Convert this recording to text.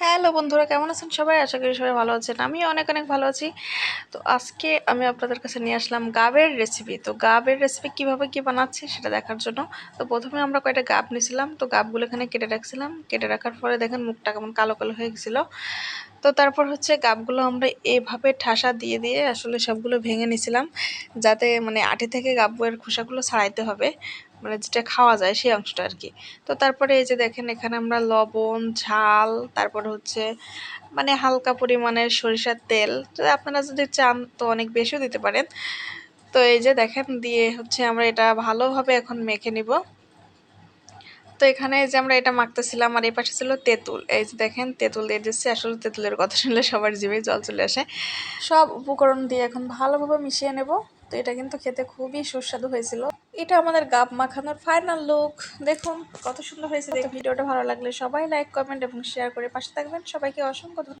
Hello বন্ধুরা, কেমন আছেন সবাই? আশা করি সবাই ভালো আছেন। আমি অনেক অনেক ভালো আছি। তো আজকে আমি আপনাদের কাছে নিয়ে আসলাম গাবের রেসিপি তো গাবের রেসিপি কীভাবে কি বানাচ্ছি সেটা দেখার জন্য। তো প্রথমে আমরা কয়েকটা গাব নিয়েছিলাম। তো গাবগুলো এখানে কেটে রাখছিলাম। কেটে রাখার পরে দেখেন মুখটা কেমন কালো কালো হয়ে গেছিল। তো তারপর হচ্ছে গাবগুলো আমরা এভাবে ঠাসা দিয়ে দিয়ে আসলে সবগুলো ভেঙে নিছিলাম, যাতে মানে আটি থেকে গাবের খোসাগুলো ছাড়াইতে হবে মানে যেটা খাওয়া যায় সেই অংশটা আর কি তো তারপরে এই যে দেখেন, এখানে আমরা লবণ, ঝাল, তারপর হচ্ছে মানে হালকা পরিমাণের সরিষার তেল, তো আপনারা যদি চান তো অনেক বেশিও দিতে পারেন। তো এই যে দেখেন, দিয়ে হচ্ছে আমরা এটা ভালোভাবে এখন মেখে নিব। তো এখানে যে আমরা এটা মাখতেছিলাম আর এই পাশে ছিল তেঁতুল। এই যে দেখেন, তেঁতুল দিয়ে দিচ্ছি। আসলে তেঁতুলের কথা শুনলে সবার জিভে জল চলে আসে। সব উপকরণ দিয়ে এখন ভালোভাবে মিশিয়ে নেব। তো এটা কিন্তু খেতে খুবই সুস্বাদু হয়েছিল। এটা আমাদের গাব মাখানোর ফাইনাল লুক দেখুন, কত সুন্দর হয়েছে। ভিডিওটা ভালো লাগলে সবাই লাইক কমেন্ট এবং শেয়ার করে পাশে থাকবেন। সবাইকে অসংখ্য